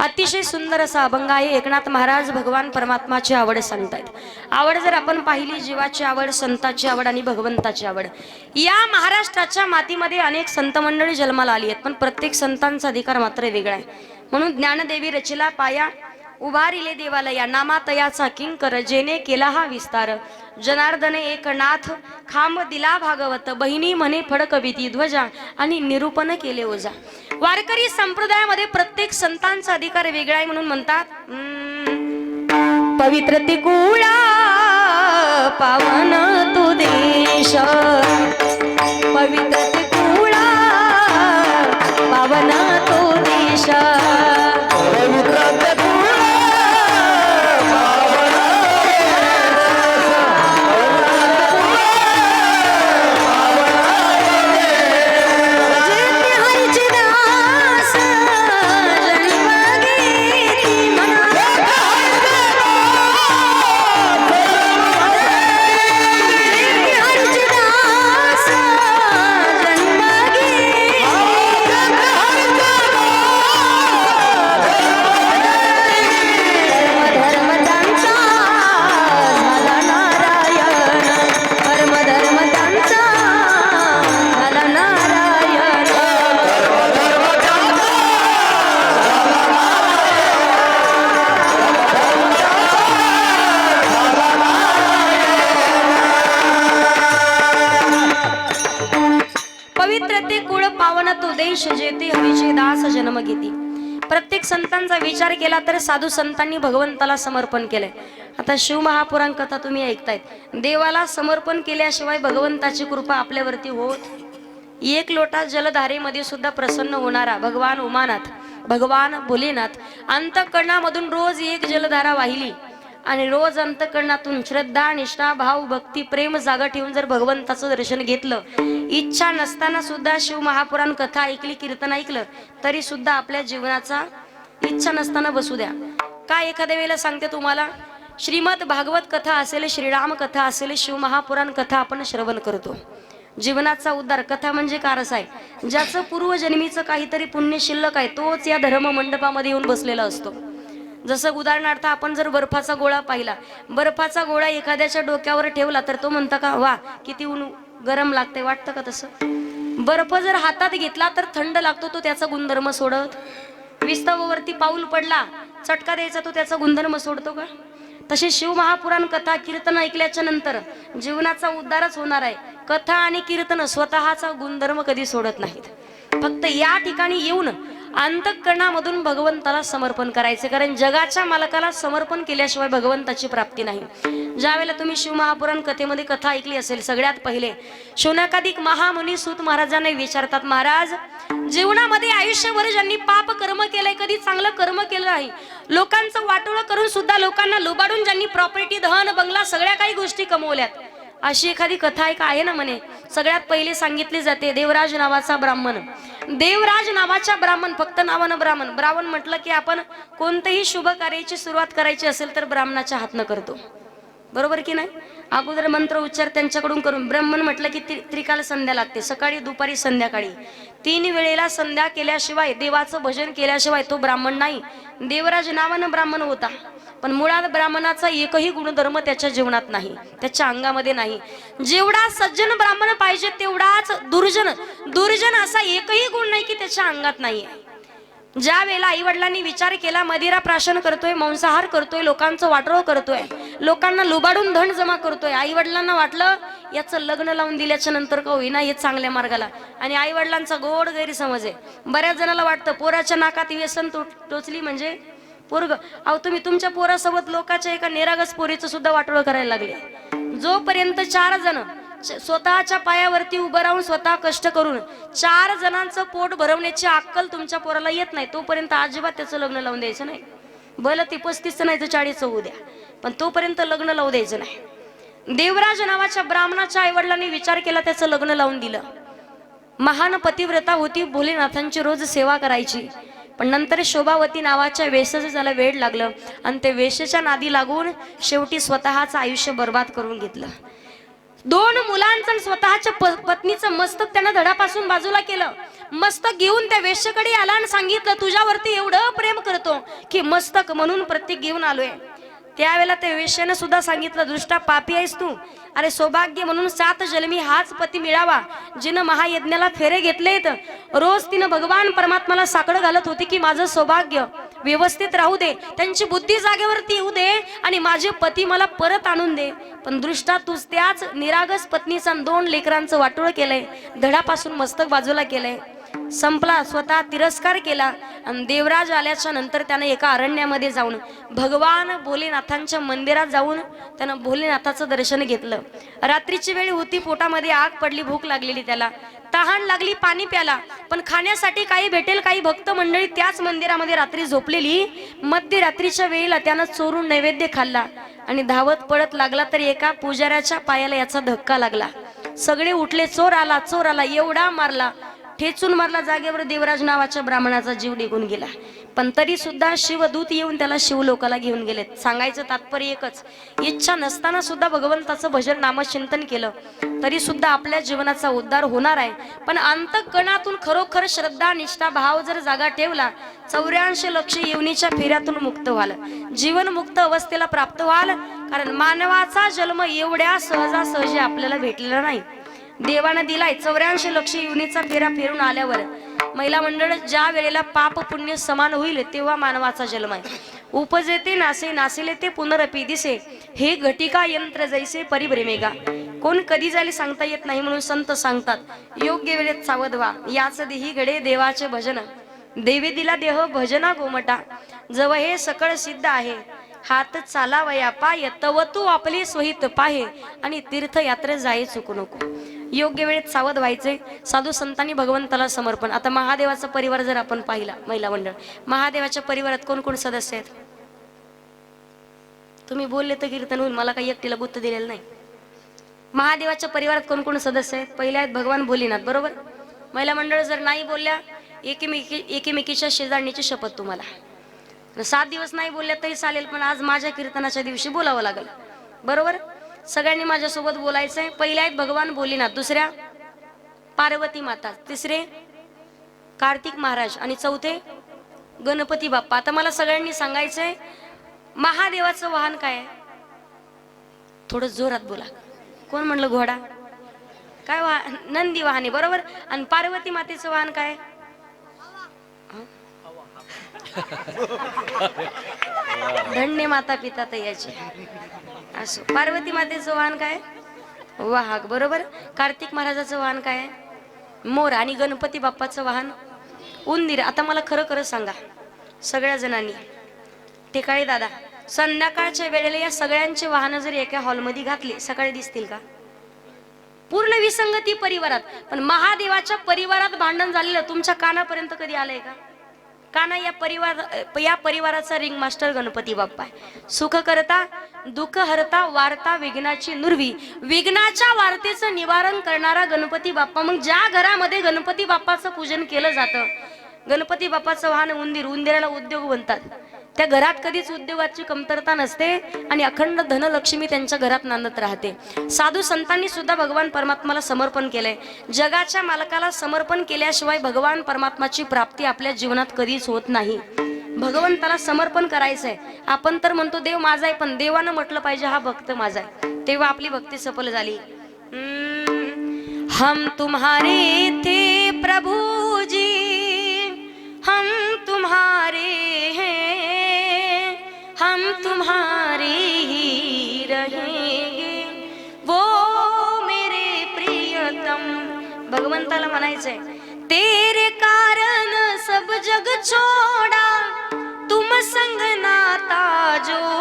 अतिशय सुंदर असा अभंग आहे. एकनाथ महाराज भगवान परमात्माची आवड सांगतायत आवड जर आपण पाहिली जीवाची आवड संताची आवड आणि भगवंताची आवड या महाराष्ट्राच्या मातीमध्ये अनेक संत मंडळी जन्माला आली आहेत. पण प्रत्येक संतांचा अधिकार मात्र वेगळा आहे. म्हणून ज्ञानदेवी रचिला पाया उभारिले देवालया नामातयाचा किंकर जेने केला हा विस्तार. जनार्दन एक नाथ खांब दिला भागवत बहिणी म्हणे फडकविती ध्वजा आणि निरूपण केले ओझा. वारकरी संप्रदायामध्ये प्रत्येक संतांचा अधिकार वेगळा आहे म्हणून म्हणतात पवित्र तिकुळा पावन तू देश. पवित्र तिकुळा पावन तू देश. संतांचा विचार केला तर साधू संतांनी भगवंताला समर्पण केलंय आता शिवमहापुराण कथा तुम्ही ऐकतायत. देवाला समर्पण केल्याशिवाय भगवंताची कृपा आपल्यावरती होत एक लोटा जलधारेमध्ये सुद्धा प्रसन्न होणारा भगवान उमानाथ भगवान भोलेनाथ अंतकरणामधून रोज एक जलधारा वाहिली आणि रोज अंतकरणातून श्रद्धा निष्ठा भाव भक्ती प्रेम जागा ठेवून जर भगवंताचं दर्शन घेतलं इच्छा नसताना सुद्धा शिव महापुराण कथा ऐकली कीर्तन ऐकलं तरी सुद्धा आपल्या जीवनाचा इच्छा नसताना बसू द्या. काय एखाद्या वेळेला सांगते तुम्हाला? श्रीमद भागवत कथा असेल श्रीराम कथा असेल शिवमहापुराण कथा आपण श्रवण करतो. जीवनाचा उद्धार कथा म्हणजे कारस आहे. ज्याचं पूर्वजन्मीचं काहीतरी पुण्य शिल्लक आहे तोच या धर्म मंडपामध्ये येऊन बसलेला असतो. जसं उदाहरणार्थ आपण जर बर्फाचा गोळा पाहिला बर्फाचा गोळा एखाद्याच्या डोक्यावर ठेवला तर तो म्हणता का वा किती ऊन गरम लागते वाटतं का तसं? बर्फ जर हातात घेतला तर थंड लागतो तो त्याचा गुणधर्म सोडत? विस्तवावरती पाऊल पडला. चटका द्यायचा तो त्याचा गुणधर्म सोडतो का? तसे शिव महापुराण कथा कीर्तन ऐकल्याच्या नंतर जीवनाचा उद्धारच होणार आहे. कथा आणि कीर्तन स्वतःचा गुणधर्म कधी सोडत नाहीत. फक्त या ठिकाणी येऊन अंतकरणामधून भगवंताला समर्पण करायचे. कारण जगाच्या मालकाला समर्पण केल्याशिवाय भगवंताची प्राप्ती नाही. ज्यावेळेला तुम्ही शिवमहापुराण कथेमध्ये कथा ऐकली असेल सगळ्यात पहिले शौनकाधिक महामुनी सूत महाराजांना विचारतात महाराज जीवनामध्ये आयुष्यभर ज्यांनी पाप कर्म केलंय कधी चांगलं कर्म केलं नाही? लोकांचं वाटोळं करून सुद्धा लोकांना लुबाडून ज्यांनी प्रॉपर्टी धन बंगला सगळ्या काही गोष्टी कमवल्यात. अशी एखादी कथा एक आहे ना म्हणे. सगळ्यात पहिले सांगितली जाते देवराज नावाचा ब्राह्मण. देवराज नावाच्या ब्राह्मण फक्त नावानं ब्राह्मण. ब्राह्मण म्हटलं की आपण कोणतंही शुभ कार्याची सुरुवात करायची असेल तर ब्राह्मणाच्या हातनं करतो. बरोबर की नाही? अगोदर मंत्र उच्चार त्यांच्याकडून करून ब्राह्मण म्हटलं की त्रि- त्रिकाल संध्या लागते. सकाळी दुपारी संध्याकाळी. तीन वेळेला संध्या केल्याशिवाय देवाचं भजन केल्याशिवाय तो ब्राह्मण नाही. देवराज नावानं ब्राह्मण होता. पण मुळात ब्राह्मणाचा एकही गुणधर्म त्याच्या जीवनात नाही त्याच्या अंगामध्ये नाही. जेवढा सज्जन ब्राह्मण पाहिजे तेवढाच दुर्जन दुर्जन असा एकही गुण नाही की त्याच्या अंगात नाही ज्या वेळेला आई वडिलांनी विचार केला मदिरा प्राशन करतोय मांसाहार करतोय लोकांचं वाटरो करतोय लोकांना लुबाडून धन जमा करतोय आई वडिलांना वाटलं याचं लग्न लावून दिल्याच्या नंतर का होईना हे चांगल्या मार्गाला. आणि आई वडिलांचा गोड गैरसमज आहे. बऱ्याच जणाला वाटतं पोराच्या नाकात व्यसन टोचली म्हणजे पोरग. अहो तुम्ही तुमच्या पोरासोबत लोकांच्या एका निरागस पोरीचं सुद्धा वाटोळ करायला लागले. जोपर्यंत चार जण स्वतःच्या पायावरती उभं राहून स्वतः कष्ट करून चार जणांचं पोट भरवण्याची अक्कल तुमच्या पोराला येत नाही तोपर्यंत अजिबात त्याचं लग्न लावून द्यायचं नाही. भलं ती पस्तीसचं नाही तर चाळीसचं होऊ द्या. पण तोपर्यंत लग्न लावू द्यायचं नाही. देवराज नावाच्या ब्राह्मणाच्या आईवडिलांनी विचार केला त्याचं लग्न लावून दिलं. महान पतिव्रता होती भोलेनाथांची रोज सेवा करायची. पण नंतर शोभावती नावाच्या वेशाचं त्याला वेळ लागलं आणि ते वेशेच्या नादी लागून शेवटी स्वतःचं आयुष्य बर्बाद करून घेतलं. दोन मुलांचं आणि स्वतःच्या प- पत्नीचं मस्तक त्यानं धडापासून बाजूला केलं. मस्तक घेऊन त्या वेश्येकडे आला आणि सांगितलं तुझ्यावरती एवढं प्रेम करतो की मस्तक म्हणून प्रत्येक घेऊन आलोय. त्यावेळेला त्या वेश्यानं सुद्धा सांगितलं दृष्टा पापी आहेस तू. अरे सौभाग्य म्हणून सात जन्मी हाच पती मिळावा जिनं महायज्ञाला फेरे घेतलेत रोज तिनं भगवान परमात्माला साकडं घालत होती की माझं सौभाग्य व्यवस्थित राहू दे त्यांची बुद्धी जागेवरती येऊ दे आणि माझे पती मला परत आणून दे. पण दृष्टा तूच त्याच निरागस पत्नीचा दोन लेकरांचं वाटोळ केलंय. धडापासून मस्तक बाजूला केलंय. संपला स्वतः तिरस्कार केला. आणि देवराज आल्याच्यानंतर त्यानं एका अरण्यामध्ये जाऊन भगवान भोलेनाथांच्या मंदिरात जाऊन त्यानं भोलेनाथाचं दर्शन घेतलं. रात्रीची वेळ होती पोटामध्ये आग पडली भूक लागलेली त्याला. तहान लागली पाणी प्याला. पण खाण्यासाठी काही भेटेल काही भक्त मंडळी त्याच मंदिरामध्ये रात्री झोपलेली. मध्यरात्रीच्या वेळेला त्यानं चोरून नैवेद्य खाल्ला. आणि धावत पळत लागला तर एका पुजाऱ्याच्या पायाला याचा धक्का लागला. सगळे उठले चोर आला चोर आला एवढा मारला. ठेचून मारला जागेवर देवराज नावाच्या ब्राह्मणाचा जीव निघून गेला. पण तरी सुद्धा शिवदूत येऊन त्याला शिवलोकाला घेऊन गेलेत. सांगायचं तात्पर्य एकच. इच्छा नसताना सुद्धा भगवंताचं भजन नामचिंतन केलं. तरी सुद्धा आपल्या जीवनाचा उद्धार होणार आहे. पण अंतकणातून खरोखर श्रद्धा निष्ठा भाव जर जागा ठेवला चौऱ्याऐंशी लक्ष येवनीच्या फेऱ्यातून मुक्त व्हाल. जीवन मुक्त अवस्थेला प्राप्त व्हाल. कारण मानवाचा जन्म एवढ्या सहजासहजी आपल्याला भेटलेला नाही. देवानं दिलाय चौऱ्याऐंशी लक्ष युनीचा फेरा फिरून आल्यावर महिला मंडळ ज्या वेळेला पाप पुण्य समान होईल तेव्हा मानवाचा जन्म आहे. उपजेते नासे नासेले ते पुनरपी दिसे. हे घटिका यंत्र जैसे परिभ्रमेगा. कोण कधी झाले सांगता येत नाही म्हणून संत सांगतात योग्य वेळेत सावध व्हा. याच देही घडे देवाचे भजन. देवी दिला देह भजना गोमटा. जव हे सकळ सिद्ध आहे. हात चालावया पाय तव तू आपली सोहित पाहे. आणि तीर्थयात्रे जाय चुकू नको. योग्य वेळेत सावध व्हायचे साधू संतांनी भगवंताला समर्पण. आता महादेवाचा परिवार जर आपण पाहिला महिला मंडळ महादेवाच्या परिवारात कोण कोण सदस्य आहेत? तुम्ही बोलले तर कीर्तन होईल मला काही एकटीला गुत्त दिलेलं नाही. महादेवाच्या परिवारात कोण कोण सदस्य आहेत? पहिले आहेत भगवान भोलेनाथ बरोबर? महिला मंडळ जर नाही बोलल्या एकीमेकी एकीमेकीच्या शेजारणीची शपथ तुम्हाला. सात दिवस नाही बोलल्या तरी चालेल पण आज माझ्या कीर्तनाच्या दिवशी बोलावं लागेल. बरोबर? सगळ्यांनी माझ्यासोबत बोलायचंय. पहिले आहेत भगवान भोलेनाथ दुसऱ्या पार्वती माता तिसरे कार्तिक महाराज आणि चौथे गणपती बाप्पा. आता मला सगळ्यांनी सांगायचंय महादेवाचं वाहन काय थोडं जोरात बोला. कोण म्हणलं घोडा? काय वाहन नंदी वाहने बरोबर? आणि पार्वती मातेचं वाहन काय धन्य माता पिता याचे असो. पार्वती मातेचं वाहन काय? वाहक बरोबर? कार्तिक महाराजाचं वाहन काय? मोर आणि गणपती बाप्पाचं वाहन? उंदीर आता मला खरं खरं सांगा. सगळ्या जणांनी. ठिकाणी दादा संध्याकाळच्या वेळेला या सगळ्यांचे वाहनं जर एका हॉलमध्ये घातली सकाळी दिसतील का? पूर्ण विसंगती परिवारात. पण महादेवाच्या परिवारात भांडण झालेलं तुमच्या कानापर्यंत कधी आलंय का? काना या परिवार या परिवाराचा रिंग मास्टर गणपती बाप्पा आहे. सुख करता दुःख हरता वार्ता विघ्नाची नुरवी. विघ्नाच्या वार्तेचं निवारण करणारा गणपती बाप्पा. मग ज्या घरामध्ये गणपती बाप्पाचं पूजन केलं जातं गणपती बाप्पाचं वाहन उंदीर उंदिराला उद्योग बनतात त्या घरात कधीच उद्योगाची कमतरता नसते आणि अखंड धनलक्ष्मी त्यांच्या घरात नांदत राहते. साधू संतांनी सुद्धा भगवान परमात्माला समर्पण केलंय. जगाच्या मालकाला समर्पण केल्याशिवाय भगवान परमात्माची प्राप्ती आपल्या जीवनात कधीच होत नाही. भगवंताला समर्पण करायचंय. आपण तर म्हणतो देव माझा आहे पण देवानं म्हटलं पाहिजे हा भक्त माझा आहे. तेव्हा आपली भक्ती सफल झाली. हम तुम्हारे थे प्रभु जी हम तुम्हारे हम तुम्हारे ही रहेंगे। वो मेरे प्रियतम। भगवंताला म्हणायचंय तेरे कारण सब जग छोड़ा तुम संग नाता जोड़ा।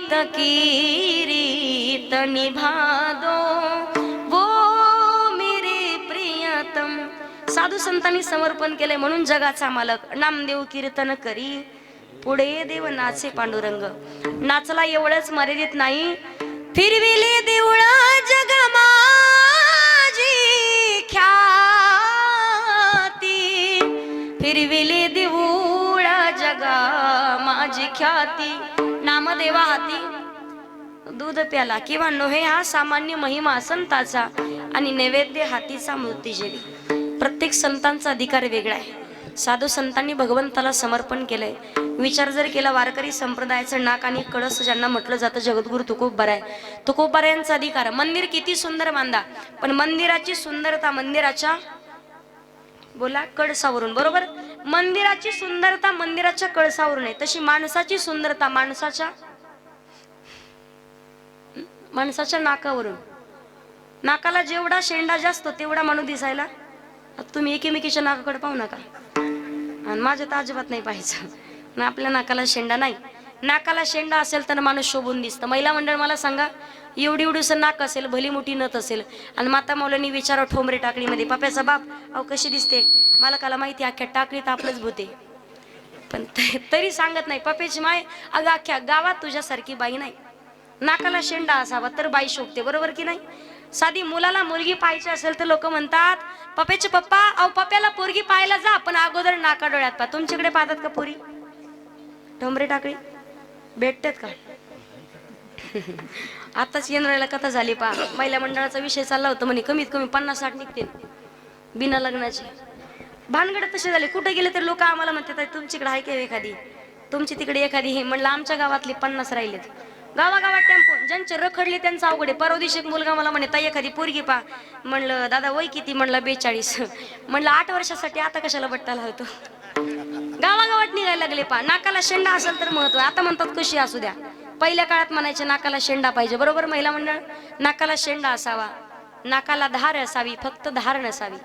प्रीत की रीत निभा दो वो मेरे प्रियतम। साधू संतांनी समर्पण केले म्हणून जगाचा मालक. नामदेव कीर्तन करी. पुढे देव नाचे पांडुरंग. नाचला एवढंच मर्यादित नाही. फिरविले देऊळ जगमाजी ख्याती. फिरविले देऊळ जगा माझी ख्याती नामदेवा हाती दूध प्याला किंवा नोहे हा सामान्य महिमा संताचा आणि नैवेद्य हातीचा मृत्यूजेवी प्रत्येक संतांचा अधिकार वेगळा आहे. साधू संतांनी भगवंताला समर्पण केलंय. विचार जर केला वारकरी संप्रदायाचं नाक आणि कळस ज्यांना म्हटलं जातं जगद्गुरु तुकोब आहे तुकोब यांचा अधिकार. मंदिर किती सुंदर बांधा. पण मंदिराची सुंदरता मंदिराच्या बोला कळसावरून. बरोबर? मंदिराची सुंदरता मंदिराच्या कळसावरून आहे. तशी माणसाची सुंदरता माणसाच्या माणसाच्या नाकावरून. नाकाला जेवढा शेंडा जास्त तेवढा माणूस दिसायला तुम्ही एकीमेकीच्या नाकाकडे पाहू नका. आणि माझ्या तर अजिबात नाही पाहायचं. आणि आपल्या नाकाला शेंडा नाही. नाकाला शेंडा असेल तर माणूस शोभून दिसतं. महिला मंडळ मला सांगा एवढी एवढीसं नाक असेल भली मोठी नत असेल आणि माता मौलानी विचारा ठोंबरे टाकळीमध्ये पाप्याचा बाप अहो कशी दिसते? मला काला माहिती अख्ख्या टाकळीत आपलंच भूते पण तरी सांगत नाही पप्याची माय अगं अख्ख्या गावात तुझ्यासारखी बाई नाही. नाकाला शेंडा असावा तर बाई शोभते बरोबर की नाही? साधी मुलाला मुलगी पाहायची असेल तर लोक म्हणतात पप्याचे पप्पा अहो पप्याला पोरगी पाहायला जा पण अगोदर नाका डोळ्यात पा तुमच्याकडे पाहतात का पोरी? ढोंबरे टाकळी? भेटतात का? आताच येणाऱ्याला कथा झाली पा महिला मंडळाचा विषय चालला होता म्हणे कमीत कमी पन्नास साठ निघते बिना लग्नाचे. भानगड तसे झाले. कुठे गेले तर लोक आम्हाला म्हणतात तुमच्याकडे आहे का एखादी? तुमची तिकडे एखादी हे? म्हणलं आमच्या गावातले पन्नास राहिलेत. गावागावात टेम्पो ज्यांचे रखडले त्यांचं अवघड आहे. परवा दिवशी मुलगा मला म्हणे ताई एखादी पोरगी पा म्हणलं दादा वय किती? म्हणलं बेचाळीस. म्हणलं आठ वर्षासाठी आता कशाला बट्टाला होतो? गावागावात निघायला लागले पा नाकाला शेंडा असेल तर महत्त्व आता म्हणतात कशी असू द्या. पहिल्या काळात म्हणायचे नाकाला शेंडा पाहिजे. बरोबर महिला मंडळ? नाकाला शेंडा असावा. नाकाला धार असावी. फक्त धार नसावी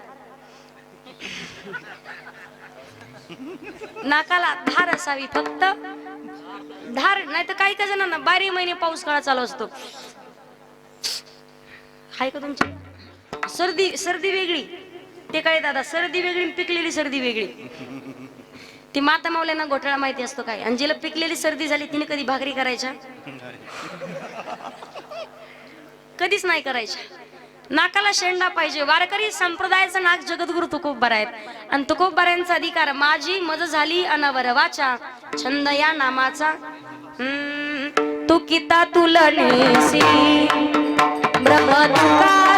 नाकाला धार असावी फक्त. धार नाही तर काही काही जणांना बारा महिने पाऊस काळा चालू असतो. हाय का तुमची? सर्दी सर्दी वेगळी. ते काय दादा सर्दी वेगळी पिकलेली सर्दी वेगळी. ती माता मावल्यांना घोटाळा माहिती असतो काय? आणि जिला पिकलेली सर्दी झाली तिने कधी भाकरी करायच्या? कधीच नाही करायच्या. नाकाला शेंडा पाहिजे. वारकरी संप्रदायाचं नाक जगद्गुरु तुकोबर आहेत. आणि तुकोबऱ्यांचा अधिकार माझी मज झाली अनवर वाचा छंद या नामाचा. तू किता तुला ब्रह्म तुका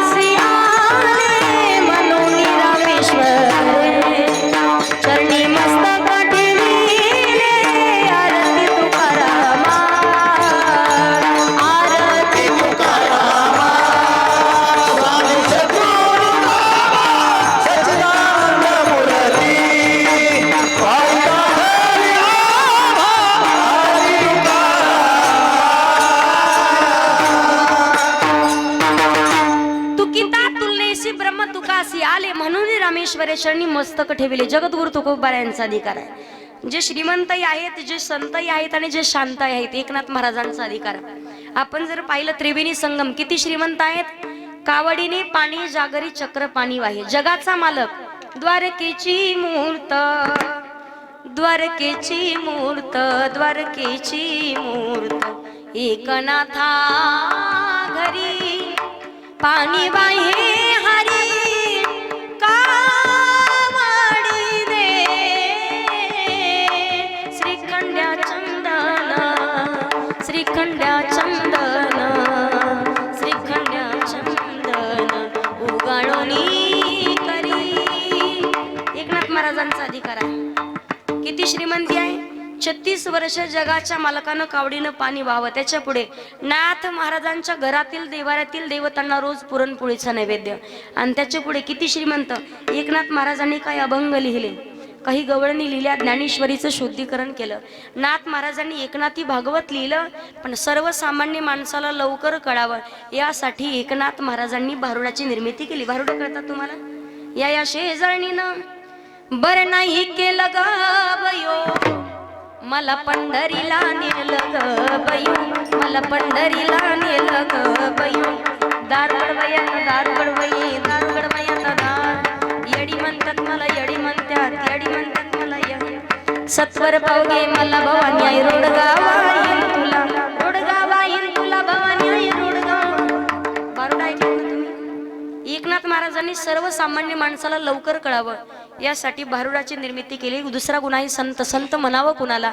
मस्तक ठेविले जगद्गुरु तुकोबार यांचा अधिकार आहे. जे श्रीमंतही आहेत जे संतही आहेत आणि जे शांतही आहेत एकनाथ महाराजांचा अधिकार आहे. आपण जर पाहिलं त्रिवेणी संगम किती श्रीमंत आहेत? कावडीने पाणी जागरी चक्र पाणी वाहे. जगाचा मालक द्वारकेची मूर्त द्वारकेची मूर्त द्वारकेची मूर्त. एकनाथा घरी पाणी वाहे हरी किती श्रीमंती आहे? छत्तीस वर्ष जगाच्या मालकानं कावडीनं पाणी व्हावं. त्याच्या पुढे नाथ महाराजांच्या घरातील देवाऱ्यातील देवतांना रोज पुरणपोळीचा नैवेद्य. आणि त्याच्या पुढे किती श्रीमंत? एकनाथ महाराजांनी काही अभंग लिहिले. काही गवळणी लिहिल्या ज्ञानेश्वरीचं शुद्धीकरण केलं. नाथ महाराजांनी एकनाथी भागवत लिहिलं पण सर्वसामान्य माणसाला लवकर कळावं. यासाठी एकनाथ महाराजांनी भारुडाची निर्मिती केली. भारुड कळतात तुम्हाला? या या शेजारणीनं बर नाही केलं ग बयो. मला पंढरीला नेलं ग बयो. मला पंढरीला नेलं ग बयो. दारुगड गडवयात दारुगड गडवई दारुगड गडवयात दार. येडी म्हणतात मला येडी म्हणतात येडी म्हणतात मला सत्वर पावगे मला भवानी आई रोडगावा तुला एकनाथ महाराजांनी सर्वसामान्य माणसाला लवकर कळावं. यासाठी भारुडाची निर्मिती केली. दुसरा गुणाही संत संत म्हणावं कुणाला?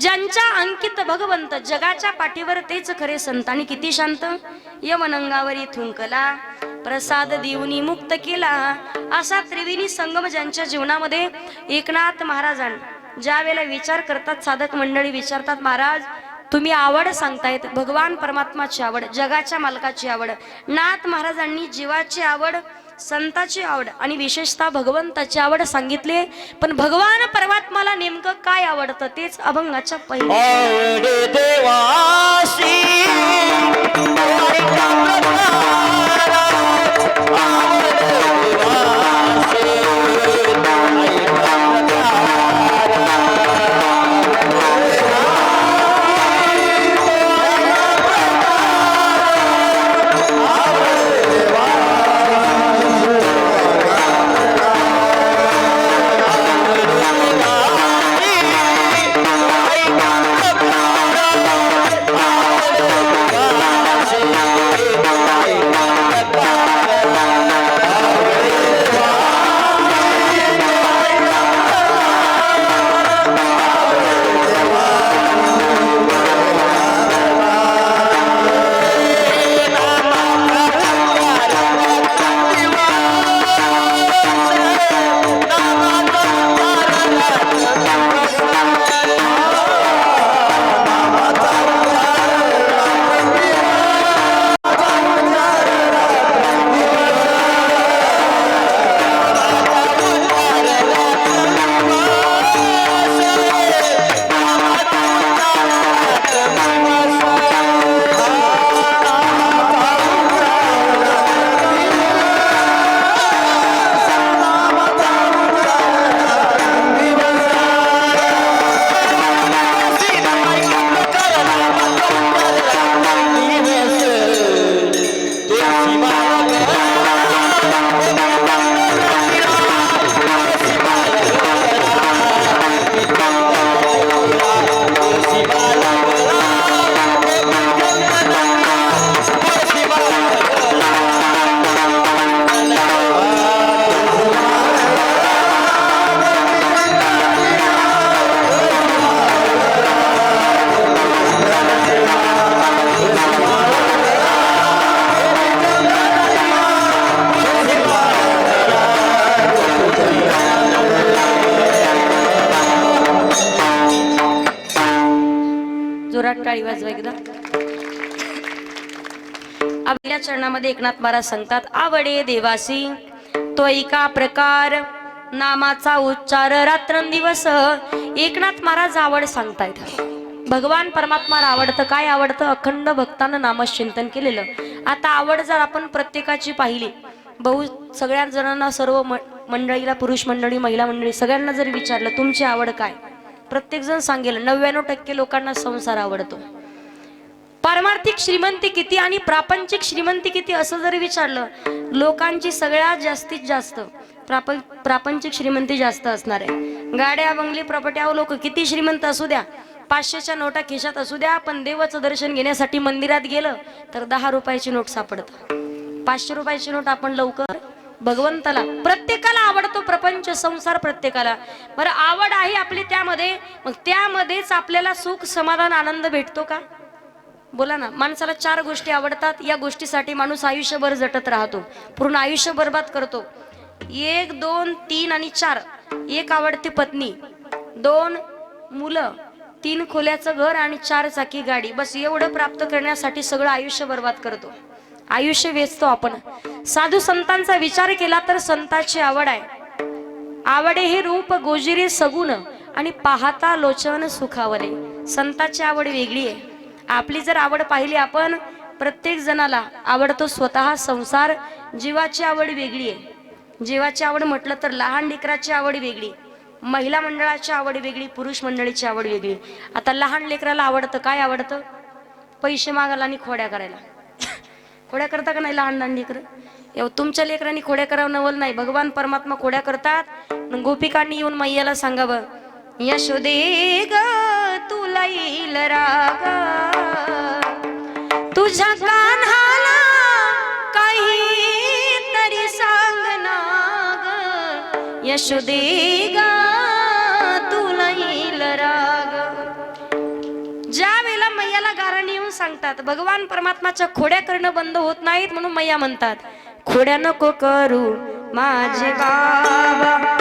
ज्यांच्या अंकित भगवंत जगाच्या पाठीवर तेच खरे संत. आणि किती शांत? यमनंगावरी थुंकला प्रसाद देऊनी मुक्त केला. असा त्रिवेणी संगम ज्यांच्या जीवनामध्ये एकनाथ महाराजां ज्या वेळेला विचार करतात साधक मंडळी विचारतात महाराज तुम्ही आवड सांगतायत भगवान परमात्माची आवड जगाच्या मालकाची आवड नाथ महाराजांनी जीवाची आवड संताची आवड आणि विशेषतः भगवंताची आवड सांगितली. पण भगवान परमात्माला नेमकं काय आवडतं तेच अभंगाच्या पहिले यामध्ये एकनाथ महाराज सांगतात आवडे देवासी तो एका प्रकार? नामाचा उच्चार रात्रंदिवस. एकनाथ महाराज आवड सांगतायत. भगवान परमात्माला आवडतं काय? आवडतं अखंड भक्तानं नामचिंतन केलेलं. आता आवड जर आपण प्रत्येकाची पाहिली बहु सगळ्या जणांना सर्व मंडळीला पुरुष मंडळी महिला मंडळी सगळ्यांना जर विचारलं तुमची आवड काय? प्रत्येक जण सांगेल नव्याण्णव टक्के लोकांना संसार आवडतो. पारमार्थिक श्रीमंती किती आणि प्रापंचिक श्रीमंती किती असं जरी विचारलं लोकांची सगळ्यात जास्तीत जास्त प्राप प्रापंचिक श्रीमंती जास्त असणार आहे. गाड्या बंगली प्रपट्यावर लोक किती श्रीमंत असू द्या. पाचशेच्या नोटा खिशात असू द्या पण देवाचं दर्शन घेण्यासाठी मंदिरात गेलं तर दहा रुपयाची नोट सापडतं. पाचशे रुपयाची नोट आपण लवकर भगवंताला प्रत्येकाला आवडतो प्रपंच संसार प्रत्येकाला. बरं आवड आहे आपली त्यामध्ये मग त्यामध्येच आपल्याला सुख समाधान आनंद भेटतो का? बोला ना माणसाला चार गोष्टी आवडतात या गोष्टीसाठी माणूस आयुष्यभर झटत राहतो पूर्ण आयुष्य बर्बाद करतो. एक दोन तीन आणि चार. एक आवडती पत्नी दोन मुलं तीन खोल्याचं घर आणि चार चाकी गाडी. बस एवढं प्राप्त करण्यासाठी सगळं आयुष्य बर्बाद करतो. आयुष्य वेचतो आपण. साधू संतांचा विचार केला तर संताची आवड आहे. आवडे हे रूप गोजिरे सगुण आणि पाहता लोचन सुखावले. संताची आवड वेगळी आहे. आपली जर आवड पाहिली आपण प्रत्येक जणाला आवडतो स्वतः संसार. जीवाची आवड वेगळी आहे. जीवाची आवड म्हटलं तर लहान लेकराची आवड वेगळी महिला मंडळाची आवड वेगळी पुरुष मंडळीची आवड वेगळी. आता लहान लेकराला आवडतं काय आवडतं? पैसे मागायला आणि खोड्या करायला. खोड्या करता का नाही लहान लहान लेकरं? एव तुमच्या लेकरांनी खोड्या करावं नवल नाही. भगवान परमात्मा खोड्या करतात. गोपिकांनी येऊन मैयाला सांगावं यशोदे ग तुला येईल राग. तुझ्या कान्हाला काही तरी सांग ना ग यशोदे ग तुला येईल राग. ज्या वेळेला मैयाला गारण येऊन सांगतात भगवान परमात्माच्या खोड्या करणं बंद होत नाहीत म्हणून मैया म्हणतात खोड्या नको करू माझे बाबा.